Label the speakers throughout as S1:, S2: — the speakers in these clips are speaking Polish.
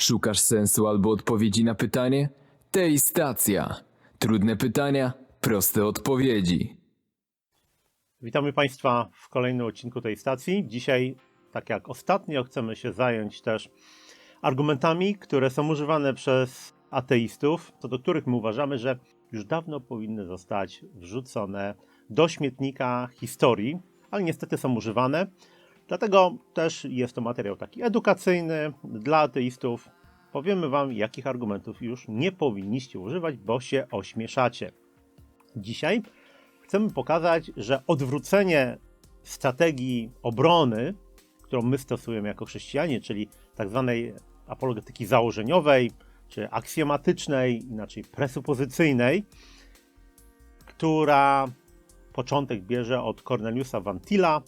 S1: Szukasz sensu albo odpowiedzi na pytanie? Tej stacja. Trudne pytania, proste odpowiedzi.
S2: Witamy Państwa w kolejnym odcinku tej stacji. Dzisiaj, tak jak ostatnio, chcemy się zająć też argumentami, które są używane przez ateistów, co do których my uważamy, że już dawno powinny zostać wrzucone do śmietnika historii, ale niestety są używane. Dlatego też jest to materiał taki edukacyjny dla ateistów. Powiemy Wam, jakich argumentów już nie powinniście używać, bo się ośmieszacie. Dzisiaj chcemy pokazać, że odwrócenie strategii obrony, którą my stosujemy jako chrześcijanie, czyli tak zwanej apologetyki założeniowej, czy aksjomatycznej, inaczej presupozycyjnej, która początek bierze od Corneliusa Vantila,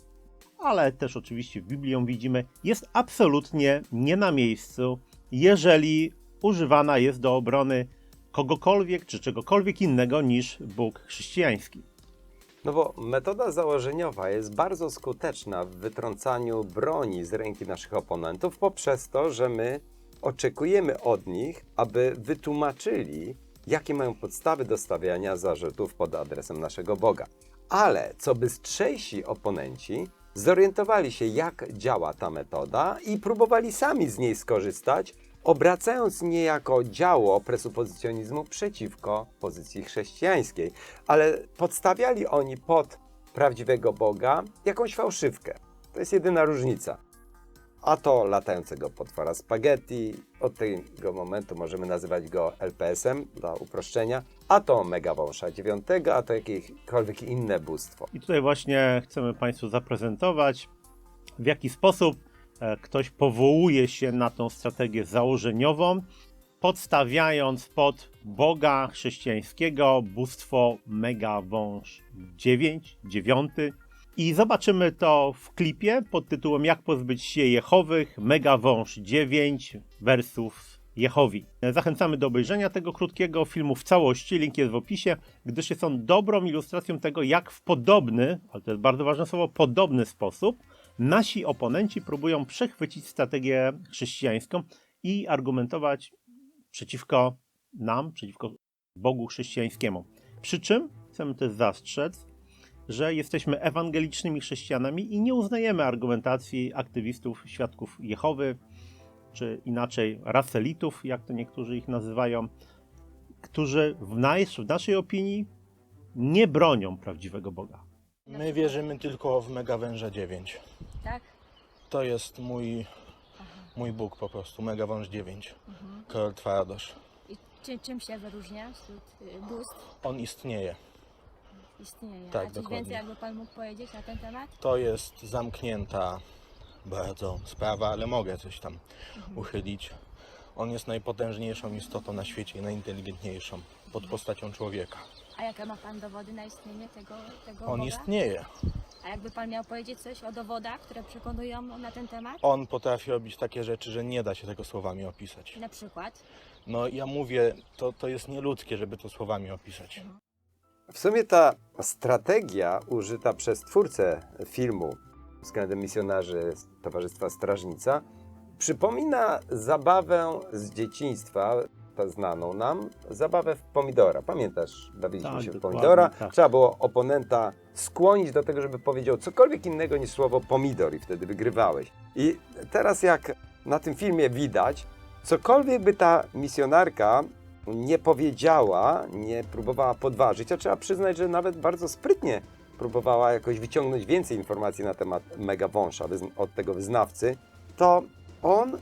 S2: ale też oczywiście w Biblii ją widzimy, jest absolutnie nie na miejscu, jeżeli używana jest do obrony kogokolwiek czy czegokolwiek innego niż Bóg chrześcijański.
S3: No bo metoda założeniowa jest bardzo skuteczna w wytrącaniu broni z ręki naszych oponentów poprzez to, że my oczekujemy od nich, aby wytłumaczyli, jakie mają podstawy do stawiania zarzutów pod adresem naszego Boga. Ale co bystrzejsi oponenci zorientowali się, jak działa ta metoda i próbowali sami z niej skorzystać, obracając niejako działo presupozycjonizmu przeciwko pozycji chrześcijańskiej. Ale podstawiali oni pod prawdziwego Boga jakąś fałszywkę. To jest jedyna różnica. A to latającego potwora spaghetti, od tego momentu możemy nazywać go LPS-em dla uproszczenia, a to megawąsza dziewiątego, a to jakiekolwiek inne bóstwo.
S2: I tutaj właśnie chcemy Państwu zaprezentować, w jaki sposób e, ktoś powołuje się na tą strategię założeniową, podstawiając pod Boga chrześcijańskiego bóstwo Megawąż 9, 9. I zobaczymy to w klipie pod tytułem Jak pozbyć się Jehowych, Megawąż 9 wersów Jehowi. Zachęcamy do obejrzenia tego krótkiego filmu w całości, link jest w opisie, gdyż jest on dobrą ilustracją tego, jak w podobny, ale to jest bardzo ważne słowo, podobny sposób nasi oponenci próbują przechwycić strategię chrześcijańską i argumentować przeciwko nam, przeciwko Bogu chrześcijańskiemu. Przy czym chcemy też zastrzec, że jesteśmy ewangelicznymi chrześcijanami i nie uznajemy argumentacji aktywistów świadków Jehowy, czy inaczej raselitów, jak to niektórzy ich nazywają, którzy w, nas, w naszej opinii nie bronią prawdziwego Boga.
S4: My wierzymy tylko w Megawęża 9.
S5: Tak?
S4: To jest mój, mój Bóg po prostu, Megawąż 9. Król Twaradosz.
S5: I czy, czym się wyróżnia wśród y, bóstw?
S4: On istnieje.
S5: Istnieje.
S4: Tak,
S5: A coś
S4: dokładnie.
S5: więcej jakby Pan mógł powiedzieć na ten temat?
S4: To jest zamknięta bardzo sprawa, ale mogę coś tam uchylić. On jest najpotężniejszą istotą na świecie i najinteligentniejszą pod postacią człowieka.
S5: A jakie ma Pan dowody na istnienie tego, tego
S4: On
S5: Boga?
S4: istnieje.
S5: A jakby Pan miał powiedzieć coś o dowodach, które przekonują na ten temat?
S4: On potrafi robić takie rzeczy, że nie da się tego słowami opisać.
S5: Na przykład?
S4: No ja mówię, to, to jest nieludzkie, żeby to słowami opisać.
S3: W sumie ta strategia użyta przez twórcę filmu względem misjonarzy z Towarzystwa Strażnica przypomina zabawę z dzieciństwa, ta znaną nam, zabawę w pomidora. Pamiętasz, bawiliśmy
S2: Tak,
S3: się w pomidora.
S2: tak.
S3: Trzeba było oponenta skłonić do tego, żeby powiedział cokolwiek innego niż słowo pomidor i wtedy wygrywałeś. I teraz jak na tym filmie widać, cokolwiek by ta misjonarka nie powiedziała, nie próbowała podważyć, a trzeba przyznać, że nawet bardzo sprytnie próbowała jakoś wyciągnąć więcej informacji na temat megawąsza wyzn- od tego wyznawcy, to on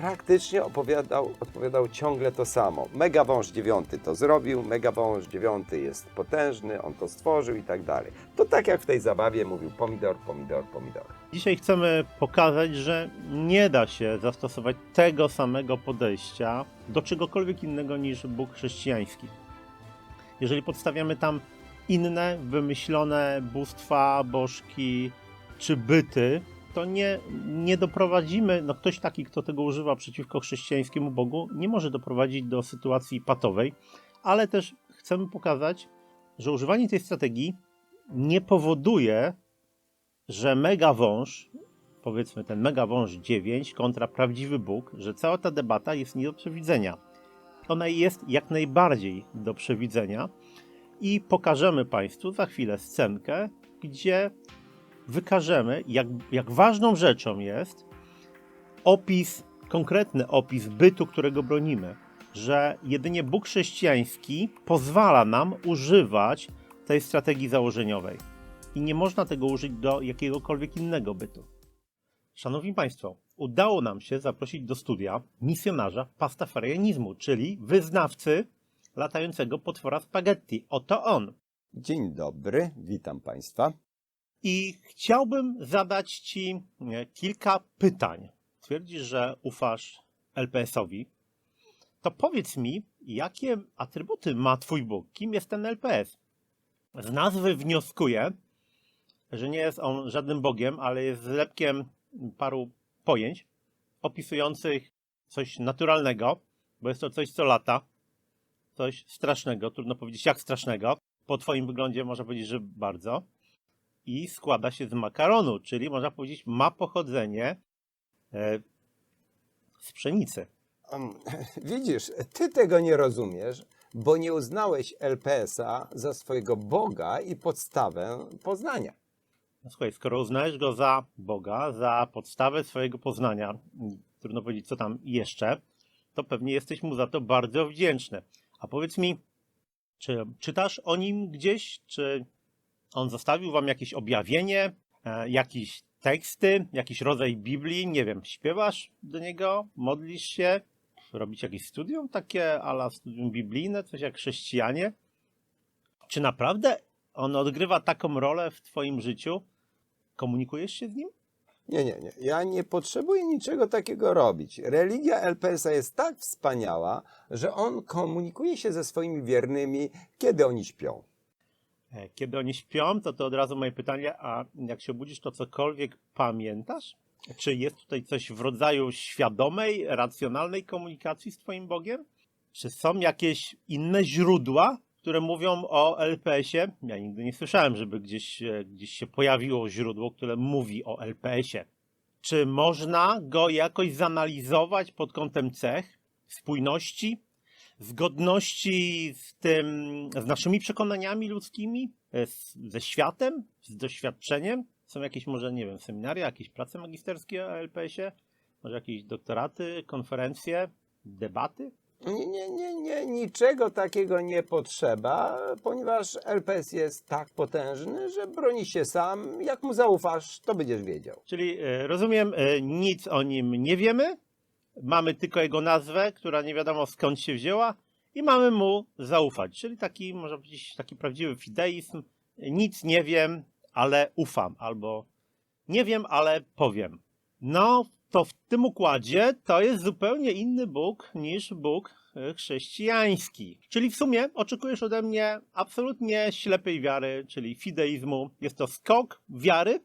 S3: praktycznie opowiadał, odpowiadał ciągle to samo. Megawąż dziewiąty to zrobił, megawąż dziewiąty jest potężny, on to stworzył i tak dalej. To tak jak w tej zabawie mówił pomidor, pomidor, pomidor.
S2: Dzisiaj chcemy pokazać, że nie da się zastosować tego samego podejścia do czegokolwiek innego niż Bóg chrześcijański. Jeżeli podstawiamy tam inne, wymyślone bóstwa, bożki czy byty, to nie, nie doprowadzimy, no ktoś taki, kto tego używa przeciwko chrześcijańskiemu Bogu, nie może doprowadzić do sytuacji patowej, ale też chcemy pokazać, że używanie tej strategii nie powoduje, że mega wąż powiedzmy ten mega wąż 9 kontra prawdziwy Bóg, że cała ta debata jest nie do przewidzenia. Ona jest jak najbardziej do przewidzenia i pokażemy Państwu za chwilę scenkę, gdzie wykażemy, jak, jak ważną rzeczą jest opis, konkretny opis bytu, którego bronimy. Że jedynie Bóg chrześcijański pozwala nam używać tej strategii założeniowej. I nie można tego użyć do jakiegokolwiek innego bytu. Szanowni Państwo, udało nam się zaprosić do studia misjonarza pastafarianizmu, czyli wyznawcy latającego potwora spaghetti. Oto on.
S3: Dzień dobry, witam Państwa.
S2: I chciałbym zadać Ci kilka pytań. Twierdzisz, że ufasz LPS-owi. To powiedz mi, jakie atrybuty ma Twój Bóg? Kim jest ten LPS? Z nazwy wnioskuję, że nie jest on żadnym Bogiem, ale jest zlepkiem paru pojęć opisujących coś naturalnego, bo jest to coś, co lata, coś strasznego, trudno powiedzieć jak strasznego. Po Twoim wyglądzie można powiedzieć, że bardzo i składa się z makaronu, czyli można powiedzieć ma pochodzenie e, z pszenicy.
S3: Widzisz, ty tego nie rozumiesz, bo nie uznałeś LPS-a za swojego Boga i podstawę poznania.
S2: No słuchaj, skoro uznajesz go za Boga, za podstawę swojego poznania, trudno powiedzieć co tam jeszcze, to pewnie jesteś mu za to bardzo wdzięczny. A powiedz mi, czy czytasz o nim gdzieś? Czy on zostawił wam jakieś objawienie, e, jakieś teksty, jakiś rodzaj Biblii? Nie wiem, śpiewasz do niego, modlisz się, robisz jakieś studium takie ala studium biblijne, coś jak chrześcijanie? Czy naprawdę on odgrywa taką rolę w twoim życiu? Komunikujesz się z nim?
S3: Nie, nie, nie. Ja nie potrzebuję niczego takiego robić. Religia LPS-a jest tak wspaniała, że on komunikuje się ze swoimi wiernymi, kiedy oni śpią.
S2: E, Kiedy oni śpią, to to od razu moje pytanie, a jak się obudzisz, to cokolwiek pamiętasz? Czy jest tutaj coś w rodzaju świadomej, racjonalnej komunikacji z Twoim Bogiem? Czy są jakieś inne źródła, które mówią o LPS-ie? Ja nigdy nie słyszałem, żeby gdzieś, e, gdzieś się pojawiło źródło, które mówi o LPS-ie. Czy można go jakoś zanalizować pod kątem cech, spójności, zgodności z tym, z naszymi przekonaniami ludzkimi, e, z, ze światem, z doświadczeniem? Są jakieś może, nie wiem, seminaria, jakieś prace magisterskie o LPS-ie? Może jakieś doktoraty, konferencje, debaty?
S3: Nie, nie, nie, nie, niczego takiego nie potrzeba, ponieważ LPS jest tak potężny, że broni się sam. Jak mu zaufasz, to będziesz wiedział.
S2: Czyli e, rozumiem, e, nic o nim nie wiemy, mamy tylko jego nazwę, która nie wiadomo skąd się wzięła i mamy mu zaufać. Czyli taki, można powiedzieć, taki prawdziwy fideizm. Nic nie wiem, ale ufam, albo nie wiem, ale powiem. No, to w tym układzie to jest zupełnie inny Bóg niż Bóg e, chrześcijański. Czyli w sumie oczekujesz ode mnie absolutnie ślepej wiary, czyli fideizmu. Jest to skok wiary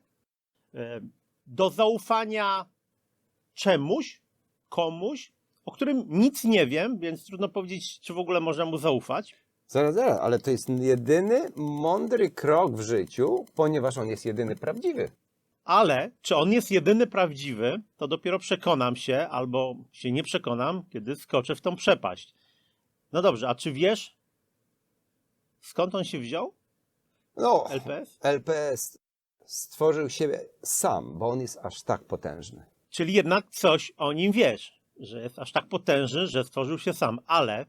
S2: e, do zaufania czemuś, komuś, o którym nic nie wiem, więc trudno powiedzieć, czy w ogóle można mu zaufać.
S3: Zaraz, zaraz, ale to jest jedyny mądry krok w życiu, ponieważ on jest jedyny prawdziwy.
S2: Ale czy on jest jedyny prawdziwy, to dopiero przekonam się, albo się nie przekonam, kiedy skoczę w tą przepaść. No dobrze, a czy wiesz, skąd on się wziął?
S3: No,
S2: LPS?
S3: LPS stworzył siebie sam, bo on jest aż tak potężny.
S2: Czyli jednak coś o nim wiesz, że jest aż tak potężny, że stworzył się sam. Ale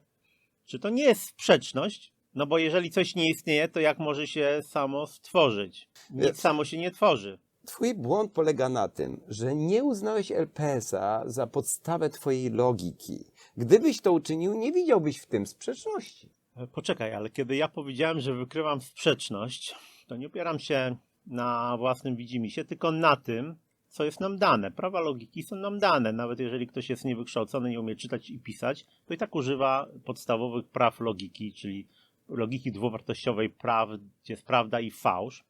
S2: czy to nie jest sprzeczność? No bo jeżeli coś nie istnieje, to jak może się samo stworzyć? Nic samo się nie tworzy.
S3: Twój błąd polega na tym, że nie uznałeś LPS-a za podstawę twojej logiki. Gdybyś to uczynił, nie widziałbyś w tym sprzeczności.
S2: E, Poczekaj, ale kiedy ja powiedziałem, że wykrywam sprzeczność, to nie opieram się na własnym widzimisię, tylko na tym, co jest nam dane. Prawa logiki są nam dane. Nawet jeżeli ktoś jest niewykształcony, nie umie czytać i pisać, to i tak używa podstawowych praw logiki, czyli logiki dwuwartościowej praw, gdzie jest prawda i fałsz.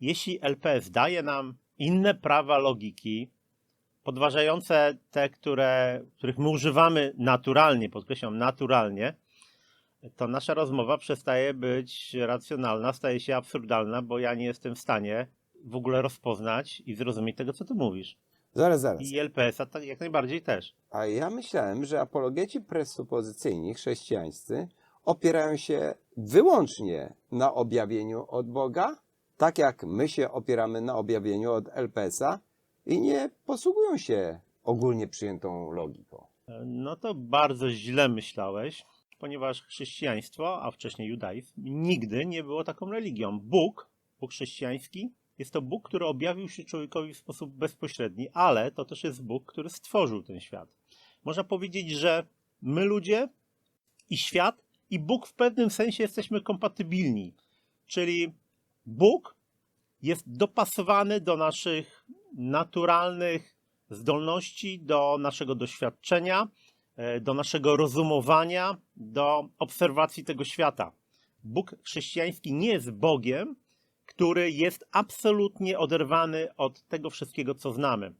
S2: Jeśli LPS daje nam inne prawa logiki, podważające te, które, których my używamy naturalnie, podkreślam naturalnie, to nasza rozmowa przestaje być racjonalna, staje się absurdalna, bo ja nie jestem w stanie w ogóle rozpoznać i zrozumieć tego, co ty mówisz.
S3: Zaraz, zaraz.
S2: I LPS-a tak jak najbardziej też.
S3: A ja myślałem, że apologeci presupozycyjni, chrześcijańscy, opierają się wyłącznie na objawieniu od Boga, tak jak my się opieramy na objawieniu od LPS-a i nie posługują się ogólnie przyjętą logiką.
S2: No to bardzo źle myślałeś, ponieważ chrześcijaństwo, a wcześniej judaizm, nigdy nie było taką religią. Bóg, Bóg chrześcijański, jest to Bóg, który objawił się człowiekowi w sposób bezpośredni, ale to też jest Bóg, który stworzył ten świat. Można powiedzieć, że my ludzie i świat i Bóg w pewnym sensie jesteśmy kompatybilni. Czyli Bóg jest dopasowany do naszych naturalnych zdolności, do naszego doświadczenia, e, do naszego rozumowania, do obserwacji tego świata. Bóg chrześcijański nie jest Bogiem, który jest absolutnie oderwany od tego wszystkiego, co znamy.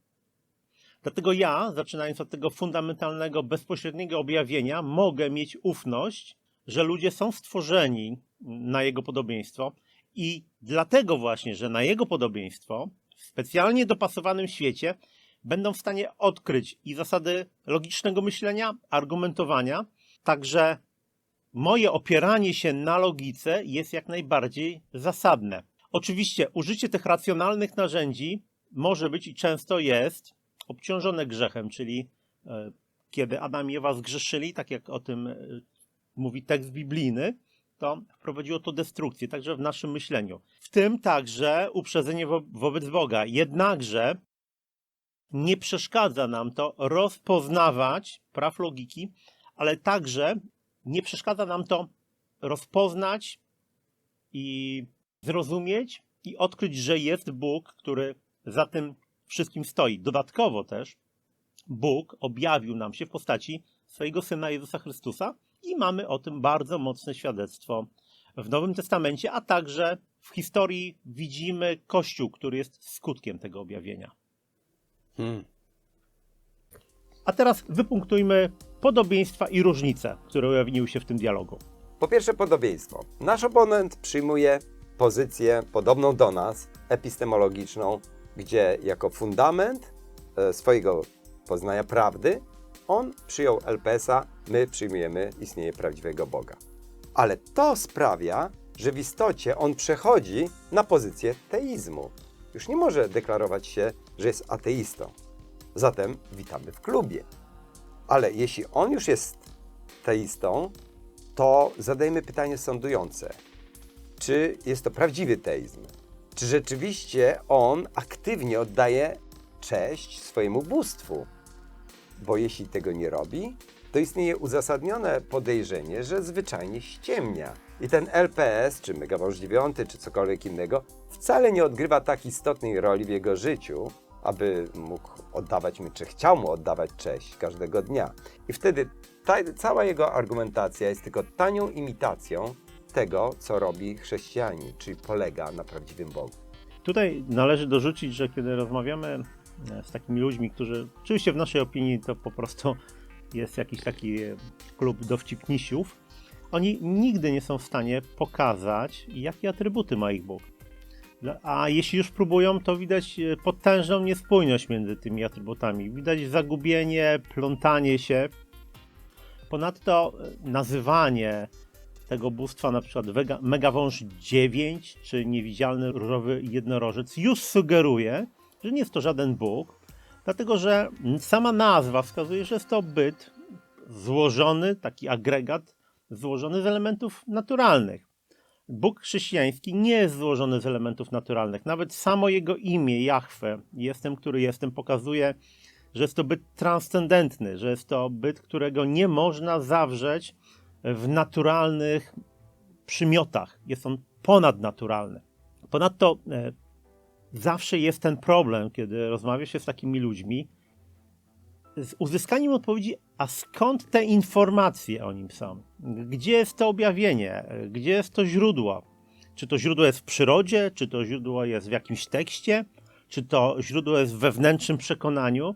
S2: Dlatego ja, zaczynając od tego fundamentalnego, bezpośredniego objawienia, mogę mieć ufność, że ludzie są stworzeni na Jego podobieństwo i dlatego właśnie, że na Jego podobieństwo, w specjalnie dopasowanym świecie, będą w stanie odkryć i zasady logicznego myślenia, argumentowania, także moje opieranie się na logice jest jak najbardziej zasadne. Oczywiście użycie tych racjonalnych narzędzi może być i często jest obciążone grzechem, czyli e, kiedy Adam i Ewa zgrzeszyli, tak jak o tym e, mówi tekst biblijny, to wprowadziło to destrukcję, także w naszym myśleniu. W tym także uprzedzenie wo wobec Boga. Jednakże nie przeszkadza nam to rozpoznawać praw logiki, ale także nie przeszkadza nam to rozpoznać i zrozumieć i odkryć, że jest Bóg, który za tym wszystkim stoi. Dodatkowo też Bóg objawił nam się w postaci swojego Syna Jezusa Chrystusa i mamy o tym bardzo mocne świadectwo w Nowym Testamencie, a także w historii widzimy Kościół, który jest skutkiem tego objawienia.
S3: Hmm.
S2: A teraz wypunktujmy podobieństwa i różnice, które ujawniły się w tym dialogu.
S3: Po pierwsze podobieństwo. Nasz oponent przyjmuje pozycję podobną do nas, epistemologiczną, gdzie jako fundament e, swojego poznania prawdy on przyjął LPS-a, my przyjmujemy istnienie prawdziwego Boga. Ale to sprawia, że w istocie on przechodzi na pozycję teizmu. Już nie może deklarować się, że jest ateistą. Zatem witamy w klubie. Ale jeśli on już jest teistą, to zadajmy pytanie sądujące. Czy jest to prawdziwy teizm? Czy rzeczywiście on aktywnie oddaje cześć swojemu bóstwu? Bo jeśli tego nie robi, to istnieje uzasadnione podejrzenie, że zwyczajnie ściemnia. I ten LPS, czy Megawąż 9, czy cokolwiek innego, wcale nie odgrywa tak istotnej roli w jego życiu, aby mógł oddawać mi, czy chciał mu oddawać cześć każdego dnia. I wtedy ta, cała jego argumentacja jest tylko tanią imitacją tego, co robi chrześcijanin, czyli polega na prawdziwym Bogu.
S2: Tutaj należy dorzucić, że kiedy rozmawiamy e, z takimi ludźmi, którzy oczywiście w naszej opinii to po prostu jest jakiś taki e, klub dowcipnisiów, oni nigdy nie są w stanie pokazać, jakie atrybuty ma ich Bóg. A jeśli już próbują, to widać e, potężną niespójność między tymi atrybutami. Widać zagubienie, plątanie się. Ponadto nazywanie tego bóstwa, na przykład Megawąż 9 czy niewidzialny różowy jednorożec, już sugeruje, że nie jest to żaden bóg, dlatego że sama nazwa wskazuje, że jest to byt złożony, taki agregat złożony z elementów naturalnych. Bóg chrześcijański nie jest złożony z elementów naturalnych. Nawet samo jego imię, Jahwe, jestem, który jestem, pokazuje, że jest to byt transcendentny, że jest to byt, którego nie można zawrzeć w naturalnych przymiotach. Jest on ponadnaturalny. Ponadto e, zawsze jest ten problem, kiedy rozmawia się z takimi ludźmi, z uzyskaniem odpowiedzi, a skąd te informacje o nim są? Gdzie jest to objawienie? Gdzie jest to źródło? Czy to źródło jest w przyrodzie? Czy to źródło jest w jakimś tekście? Czy to źródło jest w wewnętrznym przekonaniu?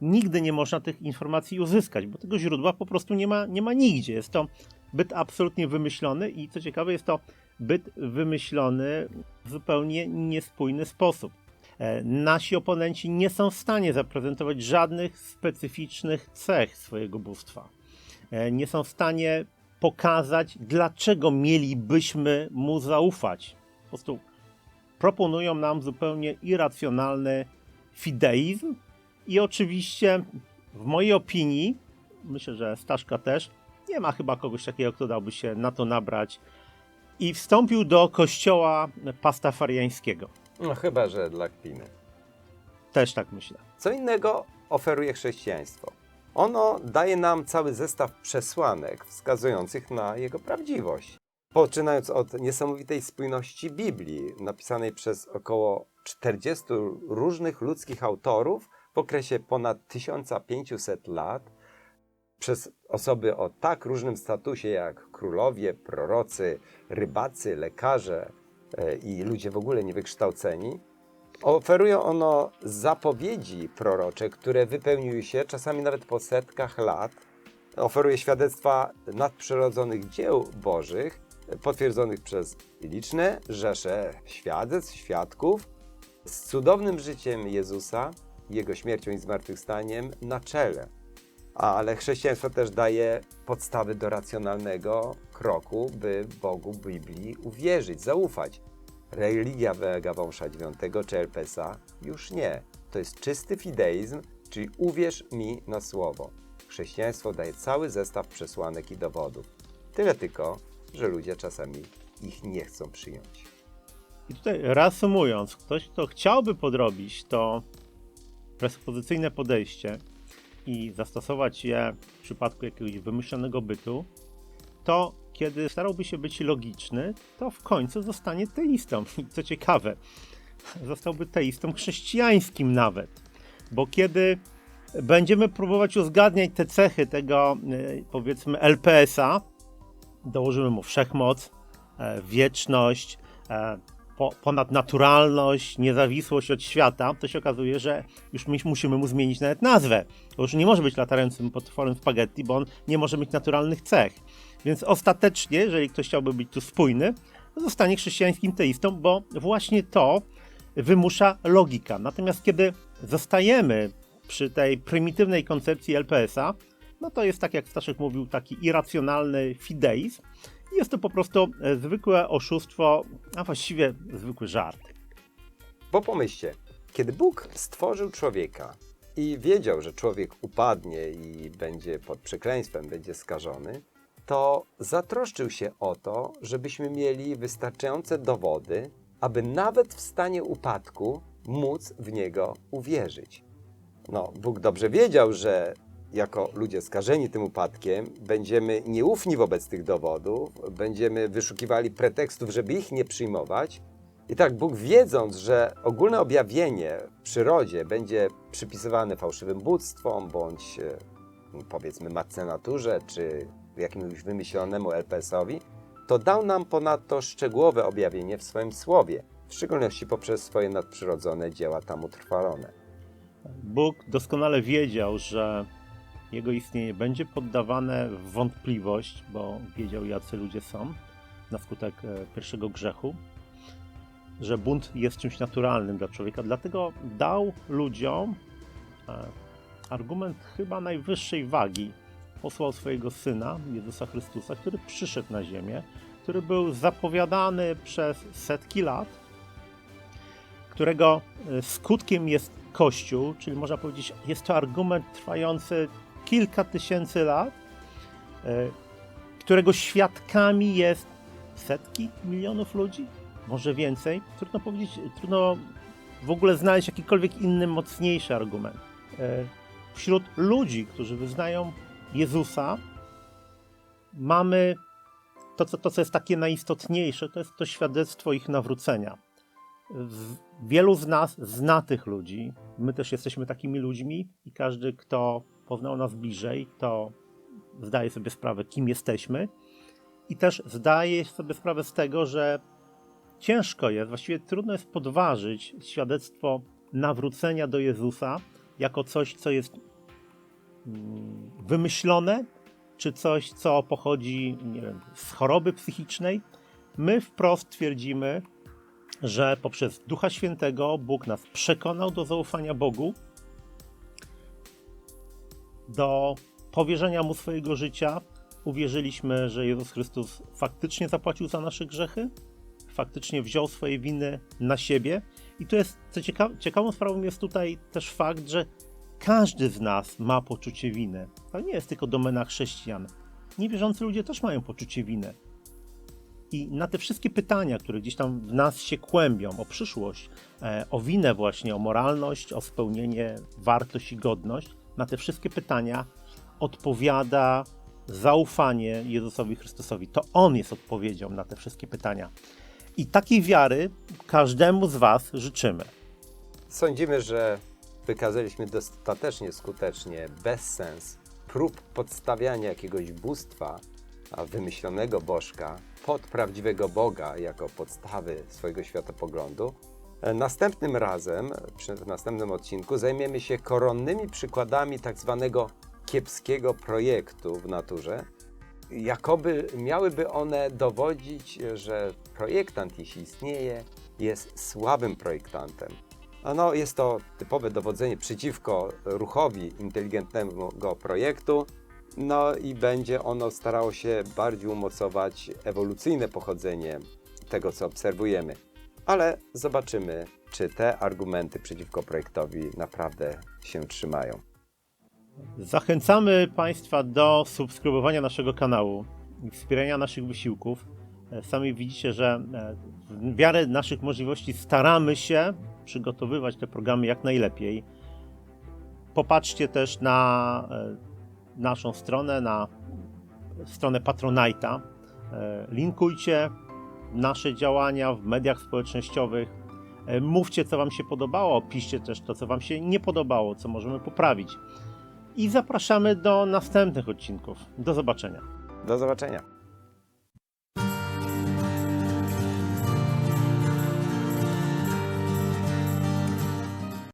S2: Nigdy nie można tych informacji uzyskać, bo tego źródła po prostu nie ma, nie ma nigdzie. Jest to byt absolutnie wymyślony i co ciekawe, jest to byt wymyślony w zupełnie niespójny sposób. E, Nasi oponenci nie są w stanie zaprezentować żadnych specyficznych cech swojego bóstwa. E, Nie są w stanie pokazać, dlaczego mielibyśmy mu zaufać. Po prostu proponują nam zupełnie irracjonalny fideizm i oczywiście w mojej opinii, myślę, że Staszka też, nie ma chyba kogoś takiego, kto dałby się na to nabrać i wstąpił do kościoła pastafariańskiego.
S3: No chyba, że dla kpiny.
S2: Też tak myślę.
S3: Co innego oferuje chrześcijaństwo. Ono daje nam cały zestaw przesłanek wskazujących na jego prawdziwość. Poczynając od niesamowitej spójności Biblii, napisanej przez około 40 różnych ludzkich autorów w okresie ponad 1500 lat, przez osoby o tak różnym statusie jak królowie, prorocy, rybacy, lekarze e, i ludzie w ogóle niewykształceni, Oferuje ono zapowiedzi prorocze, które wypełniły się czasami nawet po setkach lat. Oferuje świadectwa nadprzyrodzonych dzieł bożych, potwierdzonych przez liczne rzesze świadectw, świadków, z cudownym życiem Jezusa, Jego śmiercią i zmartwychwstaniem na czele. Ale chrześcijaństwo też daje podstawy do racjonalnego kroku, by Bogu Biblii uwierzyć, zaufać. Religia Wega Wąsza IX czy już nie. To jest czysty fideizm, czyli uwierz mi na słowo. Chrześcijaństwo daje cały zestaw przesłanek i dowodów. Tyle tylko, że ludzie czasami ich nie chcą przyjąć.
S2: I tutaj reasumując, ktoś, kto chciałby podrobić to presupozycyjne podejście i zastosować je w przypadku jakiegoś wymyślonego bytu, to kiedy starałby się być logiczny, to w końcu zostanie teistą. I co ciekawe, zostałby teistą chrześcijańskim nawet. Bo kiedy będziemy próbować uzgadniać te cechy tego, e, powiedzmy, LPS-a, dołożymy mu wszechmoc, e, wieczność, e, po, ponadnaturalność, niezawisłość od świata, to się okazuje, że już my musimy mu zmienić nawet nazwę. Bo już nie może być latającym potworem spaghetti, bo on nie może mieć naturalnych cech. Więc ostatecznie, jeżeli ktoś chciałby być tu spójny, to zostanie chrześcijańskim teistą, bo właśnie to wymusza logika. Natomiast kiedy zostajemy przy tej prymitywnej koncepcji LPS-a, no to jest tak jak Staszek mówił, taki irracjonalny fideizm. Jest to po prostu e, zwykłe oszustwo, a właściwie zwykły żart.
S3: Bo pomyślcie, kiedy Bóg stworzył człowieka i wiedział, że człowiek upadnie i będzie pod przekleństwem, będzie skażony, to zatroszczył się o to, żebyśmy mieli wystarczające dowody, aby nawet w stanie upadku móc w niego uwierzyć. No, Bóg dobrze wiedział, że jako ludzie skażeni tym upadkiem będziemy nieufni wobec tych dowodów, będziemy wyszukiwali pretekstów, żeby ich nie przyjmować. I tak Bóg wiedząc, że ogólne objawienie w przyrodzie będzie przypisywane fałszywym bóstwom, bądź e, powiedzmy matce naturze, czy jakiemuś wymyślonemu LPS-owi, to dał nam ponadto szczegółowe objawienie w swoim słowie, w szczególności poprzez swoje nadprzyrodzone dzieła tam utrwalone.
S2: Bóg doskonale wiedział, że jego istnienie będzie poddawane w wątpliwość, bo wiedział, jacy ludzie są na skutek e, pierwszego grzechu, że bunt jest czymś naturalnym dla człowieka. Dlatego dał ludziom e, argument chyba najwyższej wagi. Posłał swojego syna, Jezusa Chrystusa, który przyszedł na ziemię, który był zapowiadany przez setki lat, którego e, skutkiem jest Kościół, czyli można powiedzieć, jest to argument trwający kilka tysięcy lat, e, którego świadkami jest setki milionów ludzi, może więcej. Trudno powiedzieć, trudno w ogóle znaleźć jakikolwiek inny, mocniejszy argument. E, Wśród ludzi, którzy wyznają Jezusa, mamy to, co, to, co jest takie najistotniejsze, to jest to świadectwo ich nawrócenia. Wielu z nas zna tych ludzi. My też jesteśmy takimi ludźmi i każdy, kto poznał nas bliżej, to zdaje sobie sprawę, kim jesteśmy. I też zdaje sobie sprawę z tego, że ciężko jest, właściwie trudno jest podważyć świadectwo nawrócenia do Jezusa jako coś, co jest mm, wymyślone, czy coś, co pochodzi wiem, z choroby psychicznej. My wprost twierdzimy, że poprzez Ducha Świętego Bóg nas przekonał do zaufania Bogu, do powierzenia Mu swojego życia. Uwierzyliśmy, że Jezus Chrystus faktycznie zapłacił za nasze grzechy, faktycznie wziął swoje winy na siebie. I to jest, co cieka ciekawą sprawą jest tutaj też fakt, że każdy z nas ma poczucie winy. To nie jest tylko domena chrześcijan. Niewierzący ludzie też mają poczucie winy. I na te wszystkie pytania, które gdzieś tam w nas się kłębią, o przyszłość, e, o winę właśnie, o moralność, o spełnienie, wartość i godność, na te wszystkie pytania odpowiada zaufanie Jezusowi Chrystusowi. To On jest odpowiedzią na te wszystkie pytania. I takiej wiary każdemu z Was życzymy.
S3: Sądzimy, że wykazaliśmy dostatecznie skutecznie bezsens prób podstawiania jakiegoś bóstwa, wymyślonego bożka, pod prawdziwego Boga jako podstawy swojego światopoglądu. E, Następnym razem, w następnym odcinku, zajmiemy się koronnymi przykładami tak zwanego kiepskiego projektu w naturze. Jakoby miałyby one dowodzić, że projektant, jeśli istnieje, jest słabym projektantem. No, jest to typowe dowodzenie przeciwko ruchowi inteligentnego projektu, no i będzie ono starało się bardziej umocować ewolucyjne pochodzenie tego, co obserwujemy. Ale zobaczymy, czy te argumenty przeciwko projektowi naprawdę się trzymają.
S2: Zachęcamy Państwa do subskrybowania naszego kanału wspierania naszych wysiłków. E, Sami widzicie, że e, w miarę naszych możliwości staramy się przygotowywać te programy jak najlepiej. Popatrzcie też na e, naszą stronę, na stronę Patronite'a. Linkujcie nasze działania w mediach społecznościowych. E, Mówcie, co Wam się podobało, piszcie też to, co Wam się nie podobało, co możemy poprawić. I zapraszamy do następnych odcinków. Do zobaczenia.
S3: Do zobaczenia.